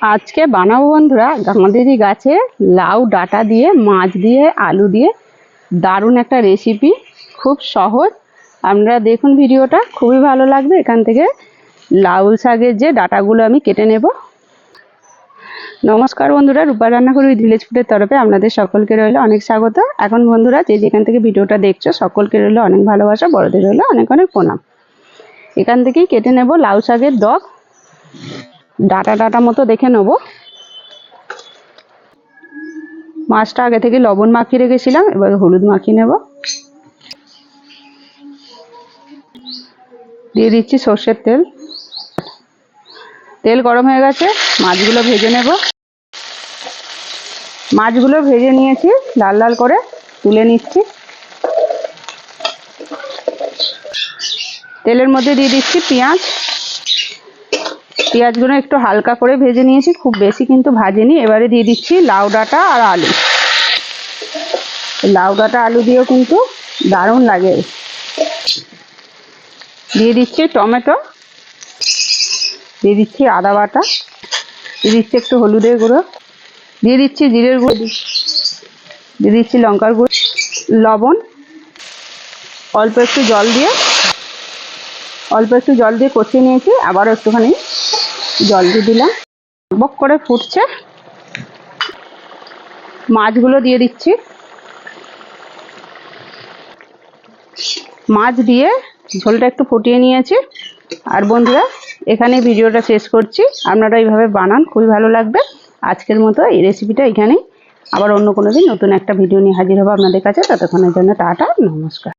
আজকে বানাবো বন্ধুরা আমাদেরই গাছে লাউ ডাঁটা দিয়ে, মাছ দিয়ে, আলু দিয়ে দারুণ একটা রেসিপি খুব সহজ। আপনারা দেখুন ভিডিওটা, খুবই ভালো লাগবে। এখান থেকে লাউ শাকের যে ডাটাগুলো আমি কেটে নেব। নমস্কার বন্ধুরা, রূপা রান্নাঘর উইথ ভিলেজ ফুডের তরফে আপনাদের সকলকে রইল অনেক স্বাগত। এখন বন্ধুরা, যে যেখান থেকে ভিডিওটা দেখছ, সকলকে রইল অনেক ভালোবাসা, বড়দের রইল অনেক অনেক প্রণাম। এখান থেকেই কেটে নেব লাউ শাকের ডগ ডাটা ডাটা মতো দেখে নেব। মাছটা আগে থেকে লবণ মাখিয়ে রেখেছিলাম, এবার হলুদ মাখিয়ে নেব। দিয়ে দিচ্ছি সর্ষের তেল। তেল গরম হয়ে গেছে, মাছগুলো ভেজে নেব। মাছগুলো ভেজে নিয়েছি, লাল লাল করে তুলে নিচ্ছি। তেলের মধ্যে দিয়ে দিচ্ছি পেঁয়াজ। পেঁয়াজগুলো একটু হালকা করে ভেজে নিয়েছি, খুব বেশি কিন্তু ভাজেনি। এবারে দিয়ে দিচ্ছি লাউ ডাঁটা আর আলু। লাউ ডাঁটা আলু দিয়েও কিন্তু দারুণ লাগে। দিয়ে দিচ্ছি টমেটো। দিয়ে দিচ্ছি আদা বাটা। দিয়ে দিচ্ছি একটু হলুদের গুঁড়ো। দিয়ে দিচ্ছি জিরের গুঁড়ো। দিয়ে দিচ্ছি লঙ্কার গুঁড়ো। লবণ। অল্প একটু জল দিয়ে, অল্প একটু জল দিয়ে কষিয়ে নিয়েছি, আবারও একটুখানি জল দিয়ে দিলাম। বক করে ফুটছে। মাছগুলো দিয়ে দিচ্ছি। মাছ দিয়ে ঝোলটা একটু ফুটিয়ে নিয়েছি। আর বন্ধুরা এখানে ভিডিওটা শেষ করছি। আপনারা এইভাবে বানান, খুবই ভালো লাগবে। আজকের মতো এই রেসিপিটা এখানেই। আবার অন্য কোনো দিন নতুন একটা ভিডিও নিয়ে হাজির হব আপনাদের কাছে। ততক্ষণের জন্য টাটা, নমস্কার।